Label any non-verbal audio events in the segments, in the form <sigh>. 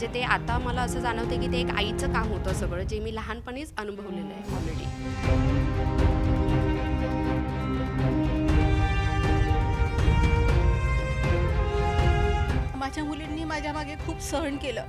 म्हणजे ते आता मला असं जाणवते की ते एक आईचं काम होतं सगळं जे मी लहानपणीच अनुभवलेलं आहे ऑलरेडी माझ्या मुलींनी माझ्या मागे खूप सहन केलं.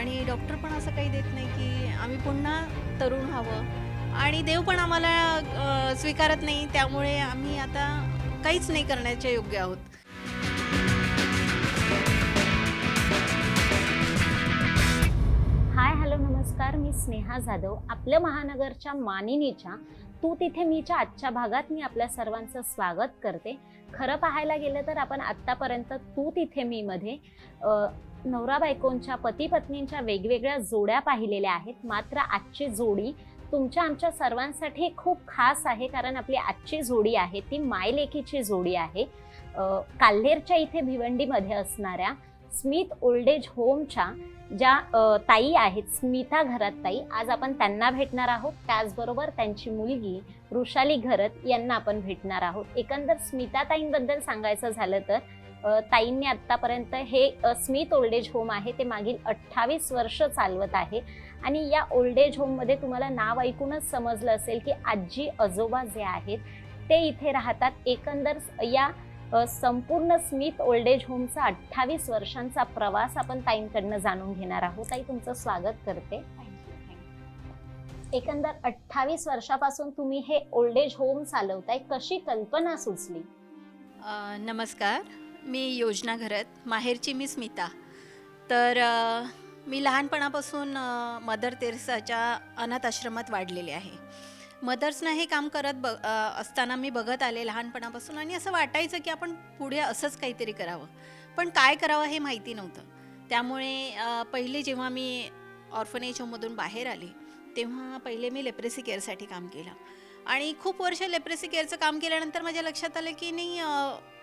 आणि डॉक्टर पण असं काही देत नाही की आम्ही पुन्हा तरुण व्हावं. आणि देव पण आम्हाला स्वीकारत नाही त्यामुळे आम्ही आता काहीच नाही करण्याच्या योग्य आहोत. हाय हॅलो नमस्कार. मी स्नेहा जाधव. आपल्या महानगरच्या मानिनीच्या तू तिथे मीच्या आजच्या भागात मी आपल्या सर्वांचं स्वागत करते. खरं पाहायला गेलं तर आपण आत्तापर्यंत तू तिथे मी मध्ये नवरा बायकोंच्या पती पत्नींच्या वेगवेगळ्या जोड्या पाहिलेल्या आहेत. मात्र आजची जोडी तुमच्या आमच्या सर्वांसाठी खूप खास आहे कारण आपली आजची जोडी आहे. ती मायलेकीची जोडी आहे. काल्हेरच्या इथे भिवंडीमध्ये असणाऱ्या स्मित ओल्ड एज होमच्या ज्या ताई आहेत स्मिता घरात ताई आज आपण त्यांना भेटणार आहोत. त्याचबरोबर त्यांची मुलगी वृषाली घरत यांना आपण भेटणार आहोत. एकंदर स्मिता ताईंबद्दल सांगायचं झालं तर ताईंनी आत्तापर्यंत हे स्मित ओल्ड एज होम आहे ते मागील अठ्ठावीस वर्ष चालवत आहे. आणि या ओल्ड एज होममध्ये तुम्हाला नाव ऐकूनच समजलं असेल की आजी आजोबा जे आहेत ते इथे राहतात. एकंदर या संपूर्ण स्मिथ ओल्ड एज होमचा अठ्ठावीस वर्षांचा प्रवास आपण ताईंकडनं जाणून घेणार आहोत. ताई तुमचं स्वागत करते. एकंदर अठ्ठावीस वर्षापासून तुम्ही हे ओल्ड एज होम चालवताय कशी कल्पना सुचली? नमस्कार. मी योजना घरत माहेरची मी स्मिता. तर मी लहानपणापासून मदर तेरसाच्या अनाथ आश्रमात वाढलेले आहे. मदर्सना हे काम करत ब असताना मी बघत आले लहानपणापासून आणि असं वाटायचं की आपण पुढे असंच काहीतरी करावं. पण काय करावं हे माहिती नव्हतं. त्यामुळे पहिले जेव्हा मी ऑर्फनेज होममधून बाहेर आले तेव्हा पहिले मी लेप्रेसी केअरसाठी काम केलं. आणि खूप वर्ष लेप्रेसी केअरचं काम केल्यानंतर माझ्या लक्षात आलं की नाही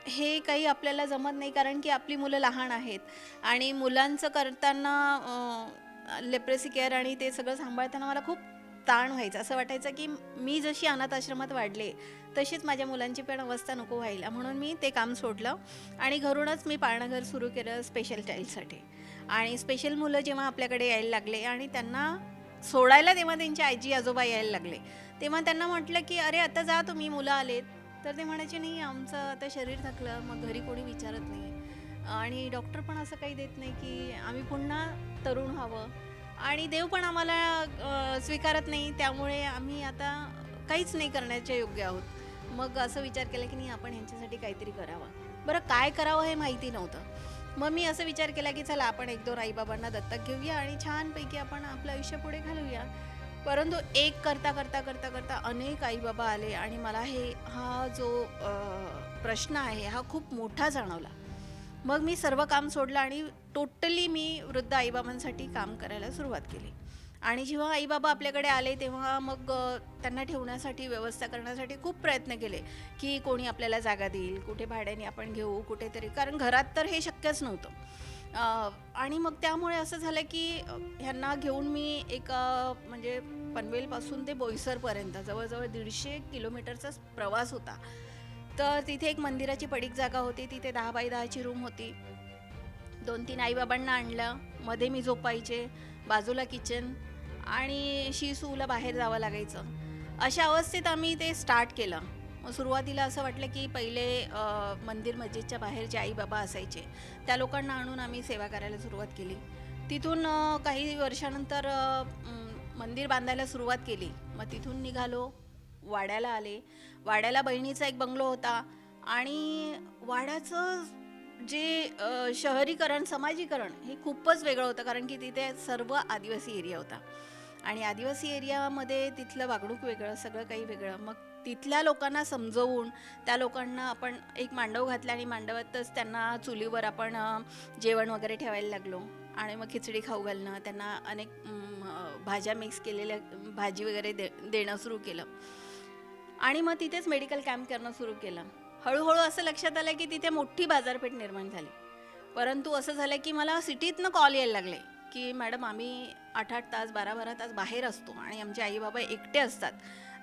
हे काही आपल्याला जमत नाही कारण की आपली मुलं लहान आहेत. आणि मुलांचं करताना लेप्रेसी केअर आणि ते सगळं सांभाळताना मला खूप ताण व्हायचा. असं वाटायचं की मी जशी अनाथ आश्रमात वाढले तशीच माझ्या मुलांची पण अवस्था नको व्हायला. म्हणून मी ते काम सोडलं आणि घरूनच मी पाळणं घर सुरू केलं स्पेशल चाईल्डसाठी आणि स्पेशल मुलं जेव्हा आपल्याकडे यायला लागले आणि त्यांना सोडायला तेव्हा त्यांचे आजी आजोबा यायला लागले तेव्हा त्यांना म्हटलं की अरे आता जा तुम्ही मुलं आलेत. तर ते म्हणायचे नाही आमचं आता शरीर थकलं मग घरी कोणी विचारत नाही. आणि डॉक्टर पण असं काही देत नाही की आम्ही पुन्हा तरुण व्हावं. आणि देव पण आम्हाला स्वीकारत नाही. त्यामुळे आम्ही आता काहीच नाही करण्याच्या योग्य आहोत. मग असं विचार केला की नाही आपण ह्यांच्यासाठी काहीतरी करावं. बरं काय करावं हे माहिती नव्हतं. मग मी असं विचार केला की चला आपण एक दोन आईबाबांना दत्तक घेऊया आणि छानपैकी आपण आपलं आयुष्य पुढे घालूया. परंतु एक करता करता करता करता अनेक आईबाबा आले आणि मला हे हा जो प्रश्न आहे हा खूप मोठा जाणवला. मग मी सर्व काम सोडलं आणि टोटली मी वृद्ध आईबाबांसाठी काम करायला सुरुवात केली. आणि जेव्हा आईबाबा आपल्याकडे आले तेव्हा मग त्यांना ठेवण्यासाठी व्यवस्था करण्यासाठी खूप प्रयत्न केले की कोणी आपल्याला जागा देईल कुठे भाड्याने आपण घेऊ कुठेतरी. कारण घरात तर हे शक्यच नव्हतं. आणि मग त्यामुळे असं झालं की ह्यांना घेऊन मी एक म्हणजे पनवेलपासून ते बोईसरपर्यंत जवळजवळ दीडशे किलोमीटरचा प्रवास होता. तर तिथे एक मंदिराची पडीक जागा होती. तिथे दहा बाय दहाची रूम होती. दोन तीन आईबाबांना आणलं. मध्ये मी झोपायचे बाजूला किचन आणि शिसूला बाहेर जावं लागायचं. अशा अवस्थेत आम्ही ते स्टार्ट केलं. मग सुरुवातीला असं वाटलं की पहिले मंदिर मस्जिदच्या बाहेर जे आई बाबा असायचे. त्या लोकांना आणून आम्ही सेवा करायला सुरुवात केली. तिथून काही वर्षानंतर मंदिर बांधायला सुरुवात केली. मग तिथून निघालो. वाड्याला आले. वाड्याला बहिणीचा एक बंगलो होता आणि वाड्याचं जे शहरीकरण समाजीकरण हे खूपच वेगळं होतं कारण की तिथे सर्व आदिवासी एरिया होता. आणि आदिवासी एरियामध्ये तिथलं वागणूक वेगळं सगळं काही वेगळं. मग तिथल्या लोकांना समजवून त्या लोकांना आपण एक मांडव घातला आणि मांडवातच त्यांना चुलीवर आपण जेवण वगैरे ठेवायला लागलो. आणि मग खिचडी खाऊ घालणं त्यांना अनेक भाज्या मिक्स केलेल्या भाजी वगैरे दे देणं सुरू केलं. आणि मग तिथेच मेडिकल कॅम्प करणं सुरू केलं. हळूहळू असं लक्षात आलं की तिथे मोठी बाजारपेठ निर्माण झाली. परंतु असं झालं की मला सिटीतनं कॉल यायला लागले की मॅडम आम्ही आठ आठ तास बारा बारा तास बाहेर असतो आणि आमचे आई बाबा एकटे असतात.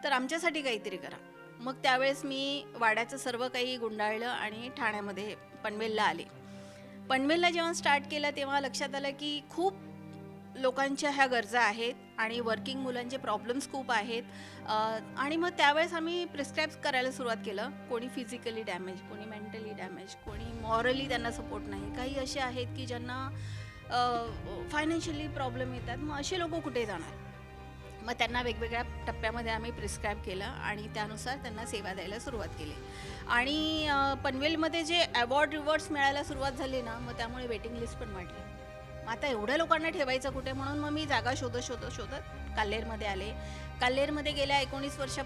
तर आमच्यासाठी काहीतरी करा. मग त्यावेळेस मी वाड्याचं सर्व काही गुंडाळलं आणि ठाण्यामध्ये पनवेलला आले. पनवेलला जेव्हा स्टार्ट केलं तेव्हा लक्षात आलं की खूप लोकांच्या ह्या गरजा आहेत आणि वर्किंग मुलांचे प्रॉब्लेम्स खूप आहेत. आणि मग त्यावेळेस आम्ही प्रिस्क्राईब करायला सुरुवात केलं. कोणी फिजिकली डॅमेज कोणी मेंटली डॅमेज कोणी मॉरली त्यांना सपोर्ट नाही. काही असे आहेत की ज्यांना फायनान्शियली प्रॉब्लेम येतात. मग असे लोक कुठे जाणार? मग त्यांना वेगवेगळ्या टप्प्यामध्ये आम्ही प्रिस्क्राईब केलं आणि त्यानुसार त्यांना सेवा द्यायला सुरुवात केली. आणि पनवेलमध्ये जे अवॉर्ड रिवॉर्ड्स मिळायला सुरुवात झाली ना मग त्यामुळे वेटिंग लिस्ट पण वाढली. मग आता एवढ्या लोकांना ठेवायचं कुठे म्हणून मग मी जागा शोधत शोधत शोधत काल्हेरमध्ये आले. काल्हेरमध्ये गेल्या एकोणीस वर्षा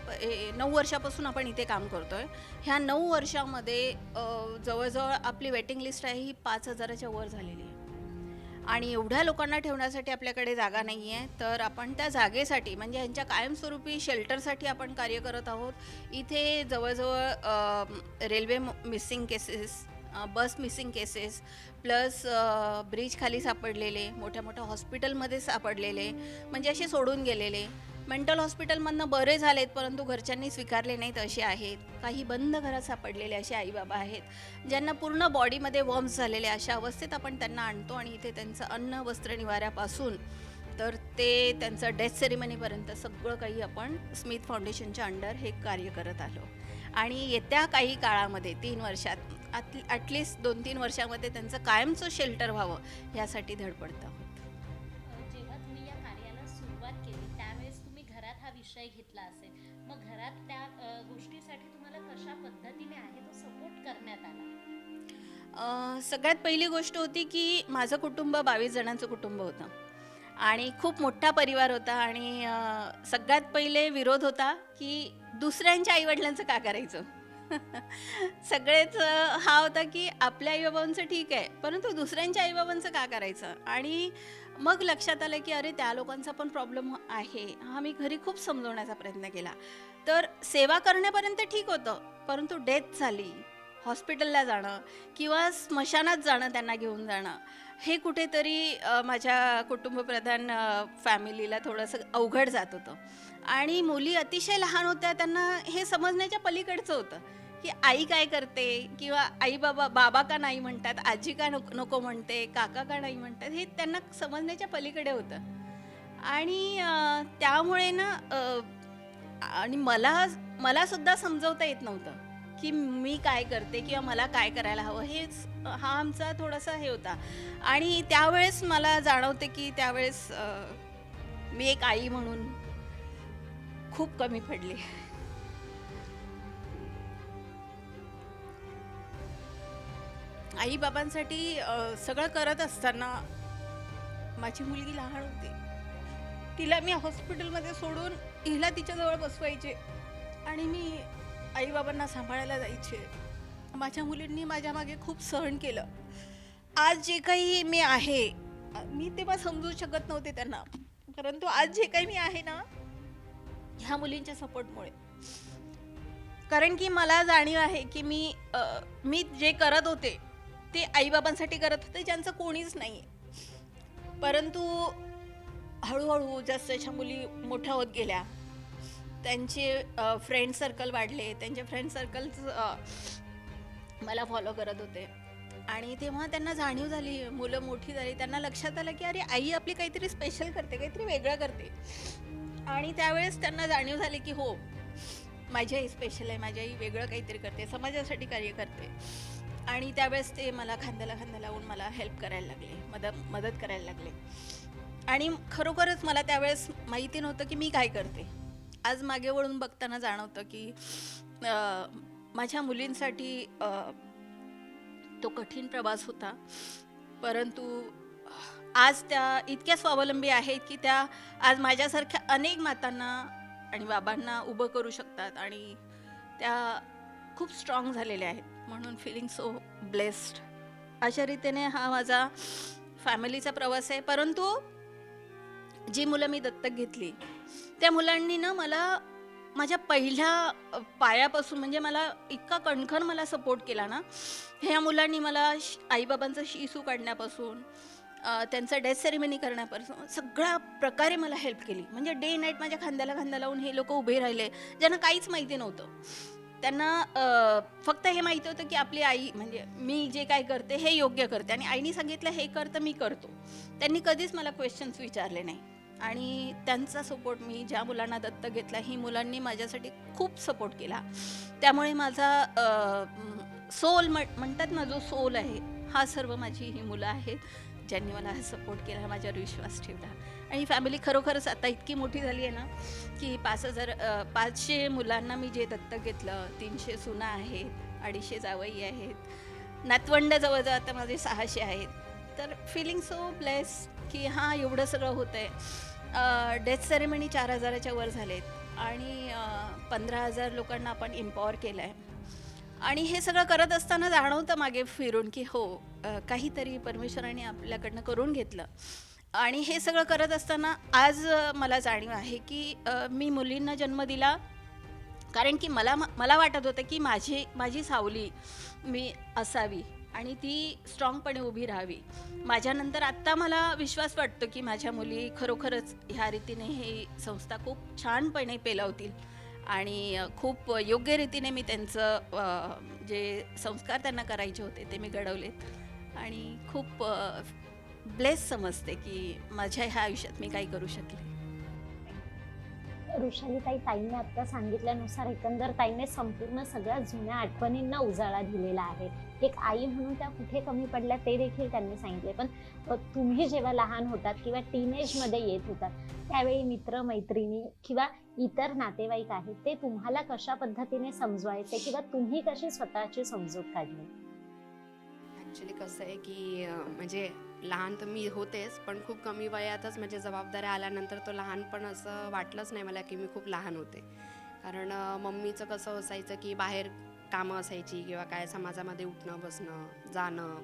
नऊ वर्षापासून आपण इथे काम करतोय. ह्या नऊ वर्षामध्ये जवळजवळ आपली वेटिंग लिस्ट आहे ही पाच हजाराच्या वर झालेली आहे. आणि एवढ्या लोकांना ठेवण्यासाठी आपल्याकडे जागा नाही आहे तर आपण त्या जागेसाठी म्हणजे ह्यांच्या कायमस्वरूपी शेल्टरसाठी आपण कार्य करत आहोत. इथे जवळजवळ railway missing cases bus missing cases plus ब्रिजखाली सापडलेले मोठ्या मोठ्या हॉस्पिटलमध्ये सापडलेले म्हणजे असे सोडून गेलेले. मेंटल हॉस्पिटलमधनं बरे झालेत परंतु घरच्यांनी स्वीकारले नाहीत असे आहेत. काही बंद घरात सापडलेले असे आईबाबा आहेत ज्यांना पूर्ण बॉडीमध्ये वॉर्म्स झालेले अशा अवस्थेत आपण त्यांना आणतो आणि इथे त्यांचं अन्न वस्त्र निवाऱ्यापासून तर ते त्यांचं डेथ सेरेमनीपर्यंत सगळं काही आपण स्मिथ फाउंडेशनच्या अंडर हे कार्य करत आलो. आणि येत्या काही काळामध्ये तीन वर्षात ॲटलिस्ट दोन तीन वर्षामध्ये त्यांचं कायमचं शेल्टर व्हावं यासाठी धडपडतं आहोत जेव्हा तुम्ही या कार्याला सुरुवात केली त्यावेळेस तुम्ही घरात हा विषय घेतला असेल. मग घरात त्या गोष्टीसाठी तुम्हाला कशा पद्धतीने आहे तो सपोर्ट करण्यात आला? सगळ्यात पहिली गोष्ट होती की माझं कुटुंब बावीस जणांचं कुटुंब होतं. आणि खूप मोठा परिवार होता आणि सगळ्यात पहिले विरोध होता की दुसऱ्यांच्या आईवडिलांचं का करायचं? <laughs> सगळेच हा होता की आपल्या आईबाबांचं ठीक आहे परंतु दुसऱ्यांच्या आईबाबांचं का करायचं? आणि मग लक्षात आलं की अरे त्या लोकांचा पण प्रॉब्लेम आहे हा मी घरी खूप समजवण्याचा प्रयत्न केला. तर सेवा करण्यापर्यंत ठीक होतं परंतु डेथ झाली हॉस्पिटलला जाणं किंवा स्मशानात जाणं त्यांना घेऊन जाणं. हे कुठेतरी माझ्या कुटुंबप्रधान फॅमिलीला थोडंसं अवघड जात होतं. आणि मुली अतिशय लहान होत्या त्यांना हे समजण्याच्या पलीकडचं होतं की आई काय करते किंवा आई बाबा बाबा का नाही म्हणतात आजी का नको नको म्हणते काका का नाही म्हणतात हे त्यांना समजण्याच्या पलीकडे होतं. आणि त्यामुळे ना आणि मला मला सुद्धा समजवता येत नव्हतं. की मी काय करते किंवा मला काय करायला हवं हेच हा आमचा थोडासा हे होता. आणि त्यावेळेस मला जाणवते की त्यावेळेस मी एक आई म्हणून खूप कमी पडली. आई बाबांसाठी सगळं करत असताना माझी मुलगी लहान होती. तिला मी हॉस्पिटलमध्ये सोडून हिला तिच्याजवळ बसवायचे आणि मी आईबाबांना सांभाळायला जायचे. माझ्या मुलींनी माझ्या मागे खूप सहन केलं. आज जे काही मी आहे मी तेव्हा समजू शकत नव्हते त्यांना. परंतु आज जे काही मी आहे ना ह्या मुलींच्या सपोर्टमुळे. कारण की मला जाणीव आहे की मी आ, मी जे करत होते ते आईबाबांसाठी करत होते ज्यांचं कोणीच नाही परंतु हळूहळू जसं मुली मोठ्या होत गेल्या त्यांचे फ्रेंड सर्कल वाढले. त्यांचे फ्रेंड सर्कल्स मला फॉलो करत होते. आणि तेव्हा त्यांना जाणीव झाली. मुलं मोठी झाली. त्यांना लक्षात आलं की अरे आई आपली काहीतरी स्पेशल करते काहीतरी वेगळं करते. आणि त्यावेळेस त्यांना जाणीव झाली की हो माझी आई स्पेशल आहे. माझी आई वेगळं काहीतरी करते. समाजासाठी कार्य करते. आणि त्यावेळेस ते मला खांद्याला खांदा लावून मला हेल्प करायला लागले. मदत मदत करायला लागले. आणि खरोखरच मला त्यावेळेस माहिती नव्हतं की मी काय करते. आज मागे वळून बघताना जाणवतं की माझ्या मुलींसाठी तो कठीण प्रवास होता. परंतु आज त्या इतक्या स्वावलंबी आहेत की त्या आज माझ्यासारख्या अनेक मातांना आणि बाबांना उभं करू शकतात आणि त्या खूप स्ट्रॉंग झालेल्या आहेत. म्हणून फिलिंग सो ब्लेस्ड अशा रीतीने हा माझा फॅमिलीचा प्रवास आहे. परंतु जी मुलं मी दत्तक घेतली त्या मुलांनी ना मला माझ्या पहिल्या पायापासून म्हणजे मला इतका कणखण मला सपोर्ट केला ना ह्या मुलांनी मला आईबाबांचं शिसू काढण्यापासून त्यांचं डेथ सेरेमनी करण्यापासून सगळ्या प्रकारे मला हेल्प केली. म्हणजे डे नाईट माझ्या खांद्याला खांदा लावून हे लोक उभे राहिले ज्यांना काहीच माहिती नव्हतं. त्यांना फक्त हे माहिती होतं की आपली आई म्हणजे मी जे काय करते हे योग्य करते आणि आईने सांगितलं हे करतं मी करतो. त्यांनी कधीच मला क्वेश्चन्स विचारले नाही. आणि त्यांचा सपोर्ट मी ज्या मुलांना दत्तक घेतला ही मुलांनी माझ्यासाठी खूप सपोर्ट केला. त्यामुळे माझा सोल म्हणतात ना जो सोल आहे हा सर्व माझी ही मुलं आहेत ज्यांनी मला हा सपोर्ट केला माझ्यावर विश्वास ठेवला. आणि फॅमिली खरोखरच आता इतकी मोठी झाली आहे ना की पाच हजार पाचशे मुलांना मी जे दत्तक घेतलं तीनशे सुना आहेत अडीचशे जावई आहेत नातवंड जवळजवळ आता माझे सहाशे आहेत. तर फिलिंग सो ब्लेस की हां एवढं सगळं होतं आहे डेथ सेरेमनी चार हजाराच्या वर झालेत आणि पंधरा हजार लोकांना आपण इम्पॉवर केलं आहे आणि हे सगळं करत असताना जाणवतं मागे फिरून की हो काहीतरी परमेश्वराने आपल्याकडनं करून घेतलं. आणि हे सगळं करत असताना आज मला जाणीव आहे की मी मुलींना जन्म दिला. कारण की मला मला वाटत होतं की माझी माझी सावली मी असावी. आणि ती स्ट्रॉंगपणे उभी राहावी. माझ्यानंतर आत्ता मला विश्वास वाटतो की माझ्या मुली खरोखरच ह्या रीतीने ही संस्था खूप छानपणे पेलावतील. आणि खूप योग्य रीतीने मी त्यांचं जे संस्कार त्यांना करायचे होते ते मी घडवलेत. आणि खूप ब्लेस समजते की माझ्या ह्या आयुष्यात मी काही करू शकले. ऋषालीताई ताईने आत्ता सांगितल्यानुसार एकंदर ताईने संपूर्ण सगळ्या जुन्या आठवणींना उजाळा दिलेला आहे. एक आई म्हणून त्या कुठे कमी पडल्या ते देखील त्यांनी सांगितले. पण तुम्ही जेव्हा लहान होतात किंवा टीनेजमध्ये येत होतात त्यावेळी मित्र मैत्रिणी किंवा इतर नातेवाईक आहेत ते तुम्हाला कशा पद्धतीने समजवायचे किंवा तुम्ही कशी स्वतःची समजूत काढली? ॲक्च्युली कसं आहे की म्हणजे लहान तर मी होतेच पण खूप कमी वयातच म्हणजे जबाबदाऱ्या आल्यानंतर तो लहानपण असं वाटलंच नाही मला की मी खूप लहान होते. कारण मम्मीचं कसं असायचं की बाहेर कामं असायची किंवा काय समाजामध्ये उठणं बसणं जाणं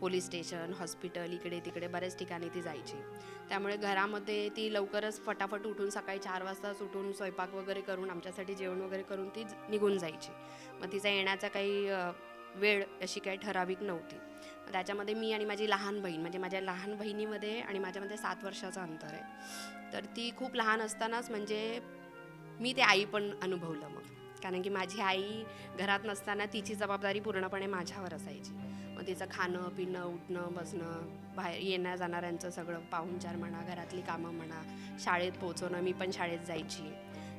पोलीस स्टेशन हॉस्पिटल इकडे तिकडे बऱ्याच ठिकाणी ती जायची. त्यामुळे घरामध्ये ती लवकरच फटाफट उठून सकाळी चार वाजताच उठून स्वयंपाक वगैरे करून आमच्यासाठी जेवण वगैरे करून ती निघून जायची. मग तिचा येण्याचा काही वेळ अशी काही ठराविक नव्हती. त्याच्यामध्ये मी आणि माझी लहान बहीण म्हणजे माझ्या लहान बहिणीमध्ये आणि माझ्यामध्ये सात वर्षाचं अंतर आहे. तर ती खूप लहान असतानाच म्हणजे मी ते आई पण अनुभवलं मग. कारण की माझी आई घरात नसताना तिची जबाबदारी पूर्णपणे माझ्यावर असायची. मग तिचं खाणं पिणं उठणं बसणं बाहेर येण्या जाणाऱ्यांचं सगळं पाहुणचार म्हणा घरातली कामं म्हणा शाळेत पोचवणं मी पण शाळेत जायची.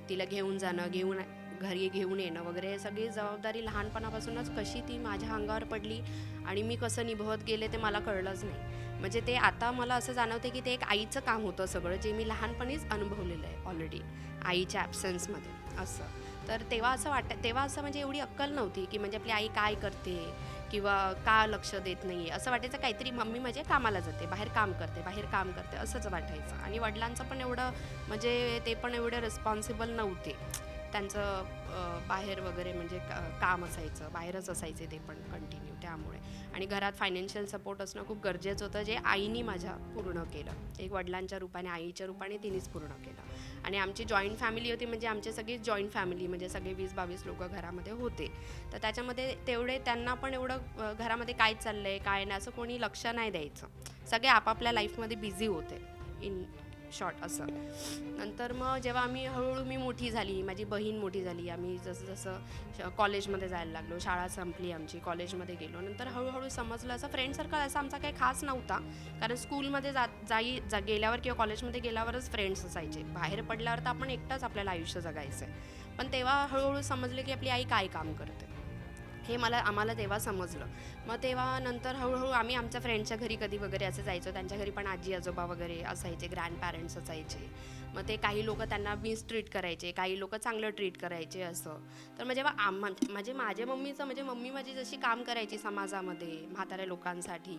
तिला घेऊन जाणं घेऊन घरी घेऊन येणं वगैरे हे सगळी जबाबदारी लहानपणापासूनच कशी ती माझ्या अंगावर पडली आणि मी कसं निभवत गेले ते मला कळलंच नाही. म्हणजे ते आता मला असं जाणवते की ते एक आईचं काम होतं सगळं जे मी लहानपणीच अनुभवलेलं आहे ऑलरेडी आईच्या ॲब्सन्समध्ये असं. तर तेव्हा असं वाट तेव्हा असं म्हणजे एवढी अक्कल नव्हती की म्हणजे आपली आई काय करते किंवा का लक्ष देत नाही असं वाटायचं काहीतरी मम्मी म्हणजे कामाला जाते बाहेर काम करते बाहेर काम करते असंच वाटायचं. आणि वडिलांचं पण एवढं म्हणजे ते पण एवढे रिस्पॉन्सिबल नव्हते. त्यांचं बाहेर वगैरे म्हणजे का- काम असायचं बाहेरच असायचे ते पण कंटिन्यू त्यामुळे. आणि घरात फायनान्शियल सपोर्ट असणं खूप गरजेचं होतं जे आईनी माझ्या पूर्ण केलं. एक वडिलांच्या रूपाने आईच्या रूपाने तिनेच पूर्ण केलं. आणि आमची जॉईंट फॅमिली होती म्हणजे आमची सगळी जॉईंट फॅमिली म्हणजे सगळे वीस बावीस लोक घरामध्ये होते. तर त्याच्यामध्ये तेवढे त्यांना पण एवढं घरामध्ये काय चाललं आहे काय नाही असं कोणी लक्ष नाही द्यायचं. सगळे आपापल्या लाईफमध्ये बिझी होते. इन शॉर्ट असं. नंतर मग जेव्हा आम्ही हळूहळू मी मोठी झाली माझी बहीण मोठी झाली आम्ही जसं जसं श- कॉलेजमध्ये जायला लागलो शाळा संपली आमची कॉलेजमध्ये गेलो. नंतर हळूहळू समजलं असं फ्रेंड सर्कल असा आमचा काही खास नव्हता. कारण स्कूलमध्ये जा जाई जा गेल्यावर किंवा कॉलेजमध्ये गेल्यावरच फ्रेंड्स असायचे. बाहेर पडल्यावर तर आपण एकटाच आपल्याला आयुष्य जगायचं आहे पण तेव्हा हळूहळू समजलं की आपली आई काय काम करते. हे मला आम्हाला तेव्हा समजलं. मग तेव्हा नंतर हळूहळू आम्ही आमच्या फ्रेंडच्या घरी कधी वगैरे असं जायचो. त्यांच्या घरी पण आजी आजोबा वगैरे असायचे ग्रँड पॅरेंट्स असायचे. मग ते काही लोक त्यांना मिस ट्रीट करायचे काही लोक चांगलं ट्रीट करायचे असं. तर मग जेव्हा आम म्हणजे माझ्या मम्मीचं म्हणजे मम्मी माझी जशी काम करायची समाजामध्ये म्हाताऱ्या लोकांसाठी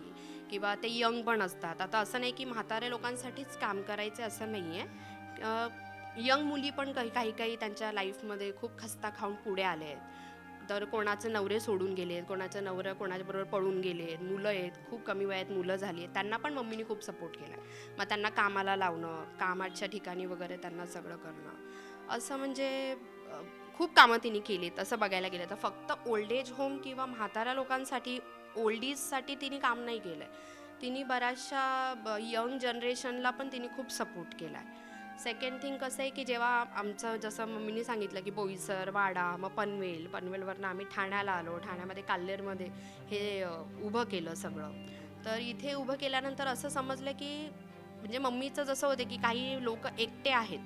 किंवा ते यंग पण असतात. आता असं नाही की म्हाताऱ्या लोकांसाठीच काम करायचे असं नाही आहे यंग मुली पण काही काही काही त्यांच्या लाईफमध्ये खूप खस्ता खाऊन पुढे आले आहेत तर कोणाचे नवरे सोडून गेलेत कोणाचं नवरं कोणाच्याबरोबर पळून गेलेत मुलं आहेत खूप कमी वयात मुलं झाली आहेत. त्यांना पण मम्मीने खूप सपोर्ट केला आहे मग त्यांना कामाला लावणं कामाच्या ठिकाणी वगैरे त्यांना सगळं करणं. असं म्हणजे खूप कामं तिने केली तसं बघायला गेलं तर फक्त ओल्ड एज होम किंवा म्हाताऱ्या लोकांसाठी ओल्डीजसाठी तिने काम नाही केलं आहे तिने बऱ्याचशा यंग जनरेशनला पण तिने खूप सपोर्ट केला आहे सेकंड थिंग कसं आहे की जेव्हा आमचं जसं मम्मीने सांगितलं की बोईसर वाडा मग पनवेल पनवेलवरनं आम्ही ठाण्याला आलो. ठाण्यामध्ये काल्लेरमध्ये हे उभं केलं सगळं. तर इथे उभं केल्यानंतर असं समजलं की म्हणजे मम्मीचं जसं होतं की काही लोक एकटे आहेत.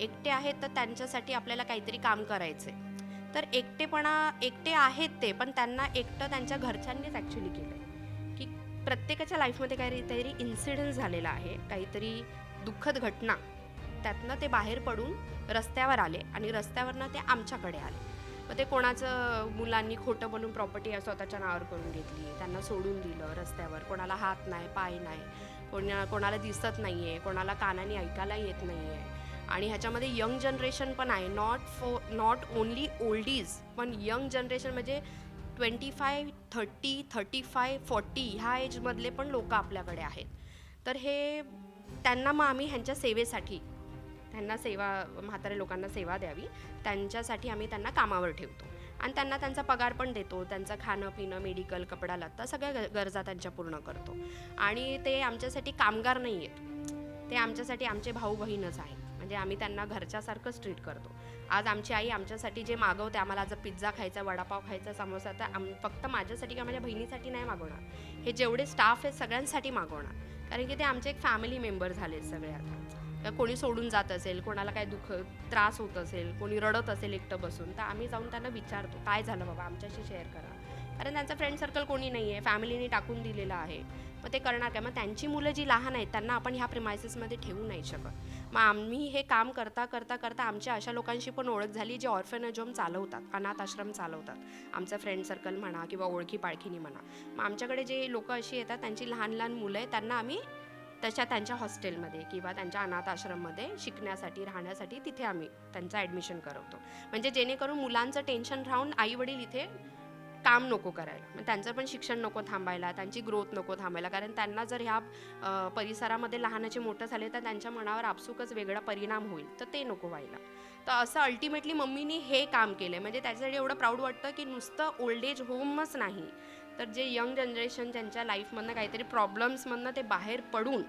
एकटे आहेत तर त्यांच्यासाठी आपल्याला काहीतरी काम करायचं आहे. तर एकटेपणा एकटे आहेत ते पण त्यांना एकटं त्यांच्या घरच्यांनीच ॲक्च्युली केलं आहे की प्रत्येकाच्या लाईफमध्ये काहीतरी इन्सिडेंट झालेला आहे. काहीतरी दुःखद घटना. त्यातनं ते बाहेर पडून रस्त्यावर आले आणि रस्त्यावरनं ते आमच्याकडे आले. मग ते कोणाचं मुलांनी खोटं बनून प्रॉपर्टी स्वतःच्या नावावर करून घेतली त्यांना सोडून दिलं रस्त्यावर. कोणाला हात नाही पाय नाही कोणा कोणाला दिसत नाही आहे कोणाला कानाने ऐकायला येत नाही आहे आणि ह्याच्यामध्ये यंग जनरेशन पण आहे. नॉट फो नॉट ओन्ली ओल्डीज पण यंग जनरेशन म्हणजे twenty five thirty thirty five forty ह्या एजमधले पण लोक आपल्याकडे आहेत. तर हे त्यांना मग आम्ही ह्यांच्या सेवेसाठी त्यांना सेवा म्हाताऱ्या लोकांना सेवा द्यावी. त्यांच्यासाठी आम्ही त्यांना कामावर ठेवतो. आणि त्यांना त्यांचा पगार पण देतो. त्यांचं खाणं पिणं मेडिकल कपडा लत्ता सगळ्या ग- गरजा त्यांच्या पूर्ण करतो. आणि ते आमच्यासाठी कामगार नाही आहेत ते आमच्यासाठी आमचे भाऊ बहीणच आहेत. म्हणजे आम्ही त्यांना घरच्यासारखंच ट्रीट करतो. आज आमची आई आमच्यासाठी जे मागवते आम्हाला आज पिझ्झा खायचा वडापाव खायचा समोसा तर आम फक्त माझ्यासाठी किंवा माझ्या बहिणीसाठी नाही मागवणार. हे जेवढे स्टाफ आहेत सगळ्यांसाठी मागवणार. कारण की ते आमचे एक फॅमिली मेंबर झाले सगळे आता. कोणी सोडून जात असेल कोणाला काय दुःख त्रास होत असेल कोणी रडत असेल एकटं बसून तर आम्ही जाऊन त्यांना विचारतो काय झालं बाबा? आमच्याशी शेअर करा. कारण त्यांचं फ्रेंड सर्कल कोणी नाही आहे फॅमिलीने टाकून दिलेलं आहे. मग ते करणार काय? मग त्यांची मुलं जी लहान आहेत त्यांना आपण ह्या प्रिमायसेसमध्ये ठेवू नाही शकत. मग आम्ही हे काम करता करता करता आमच्या अशा लोकांशी पण ओळख झाली जे ऑर्फेनेज होम चालवतात अनाथ आश्रम चालवतात. आमचं फ्रेंड सर्कल म्हणा किंवा ओळखी पाळखीनी म्हणा. मग आमच्याकडे जे लोक अशी येतात त्यांची लहान लहान मुलं आहेत त्यांना आम्ही तशा त्यांच्या हॉस्टेलमध्ये किंवा त्यांच्या अनाथ आश्रममध्ये शिकण्यासाठी राहण्यासाठी तिथे आम्ही त्यांचं ॲडमिशन करवतो. म्हणजे जेणेकरून मुलांचं टेन्शन राहून आईवडील इथे काम नको करायला. मग त्यांचं पण शिक्षण नको थांबायला त्यांची ग्रोथ नको थांबायला. कारण त्यांना जर ह्या परिसरामध्ये लहानाचे मोठं झाले तर त्यांच्या मनावर आपसुकच वेगळा परिणाम होईल. तर ते नको व्हायला. तर असं अल्टिमेटली मम्मीनी हे काम केलं आहे म्हणजे त्याच्यासाठी एवढं प्राऊड वाटतं की नुसतं ओल्ड एज होमच नाही. तर जे यंग जनरेशन ज्यांच्या लाईफमधनं काहीतरी प्रॉब्लेम्समधनं ते बाहेर पडून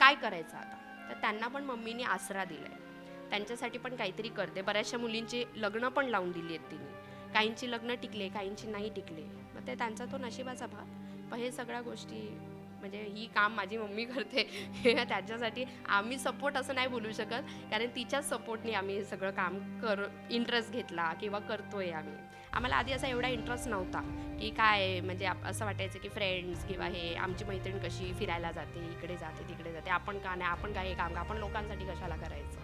काय करायचं आता? तर त्यांना पण मम्मीने आसरा दिला आहे त्यांच्यासाठी पण काहीतरी करते. बऱ्याचशा मुलींची लग्न पण लावून दिली आहेत तिने. काहींची लग्न टिकले काहींची नाही टिकले. मग ते त्यांचा तो नशिबाचा भाग. पण हे सगळ्या गोष्टी म्हणजे ही काम माझी मम्मी करते. हे <laughs> त्याच्यासाठी आम्ही सपोर्ट असं नाही बोलू शकत. कारण तिच्याच सपोर्टने आम्ही हे सगळं काम कर इंटरेस्ट घेतला किंवा करतोय आम्ही. आम्हाला आधी असा एवढा इंटरेस्ट नव्हता की काय म्हणजे असं वाटायचं की फ्रेंड्स किंवा हे आमची मैत्रीण कशी फिरायला जाते इकडे जाते तिकडे जाते. आपण का नाही आपण काय हे काम आपण लोकांसाठी कशाला करायचं?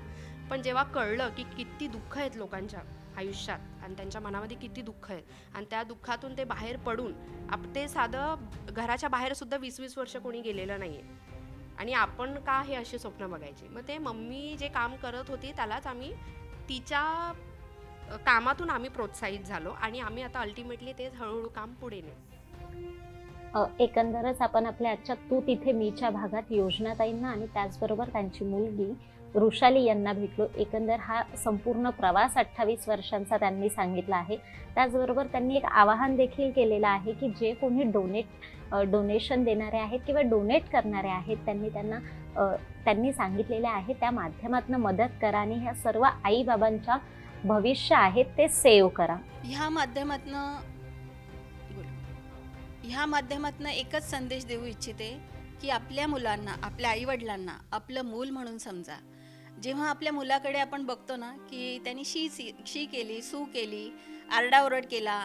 पण जेव्हा कळलं की किती दुःख आहेत लोकांच्या आयुष्यात. आणि त्यांच्या मनामध्ये किती दुःख आहेत आणि त्या दुःखातून ते बाहेर पडून आप ते साधं घराच्या बाहेरसुद्धा वीस वीस वर्ष कोणी गेलेलं नाही आहे आणि आपण का हे असे स्वप्न बघायचे? मग ते मम्मी जे काम करत होती त्यालाच आम्ही तिच्या कामातून आम्ही प्रोत्साहित झालो. आणि आम्ही आता अल्टिमेटली तेच हळूहळू काम पुढे नेऊ. एकंदरच आपण आपल्या आजच्या तू तिथे मीच्या भागात योजनाताईंना आणि त्याचबरोबर त्यांची मुलगी वृषाली यांना भेटलो. एकंदर हा संपूर्ण प्रवास अठ्ठावीस वर्षांचा त्यांनी सांगितला आहे. त्याचबरोबर त्यांनी एक आवाहन देखील केलेलं आहे की जे कोणी डोनेट डोनेशन देणारे आहेत किंवा डोनेट करणारे आहेत त्यांनी त्यांना त्यांनी सांगितलेले आहे. त्या माध्यमातून मदत करा आणि ह्या सर्व आईबाबांच्या भविष्य आहेत ते सेव्ह करा. ह्या माध्यमातून ह्या माध्यमातून एकच संदेश देऊ इच्छिते की आपल्या मुलांना आपल्या आईवडिलांना आपलं मूल म्हणून समजा. जेव्हा आपल्या मुलाकडे आपण बघतो ना की त्यांनी शी सी शी केली सू केली आरडाओरड केला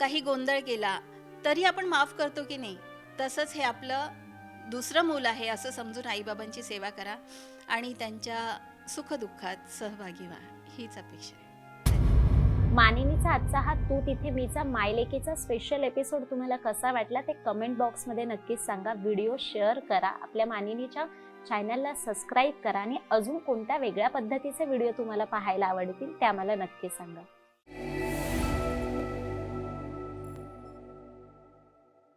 काही गोंधळ केला तरी आपण माफ करतो की नाही? तसंच हे आपलं दुसरं मूल आहे असं समजून आईबाबांची सेवा करा आणि त्यांच्या सुखदुःखात सहभागी व्हा. हीच अपेक्षा आहे. मानिनीचा आजचा हा तू तिथे मीचा मायलेकीचा स्पेशल एपिसोड तुम्हाला कसा वाटला ते कमेंट बॉक्समध्ये नक्कीच सांगा. व्हिडिओ शेअर करा. आपल्या मानिनीच्या चॅनलला सबस्क्राईब करा आणि अजून कोणत्या वेगळ्या पद्धतीचे व्हिडिओ तुम्हाला पाहायला आवडतील ते आम्हाला नक्की सांगा.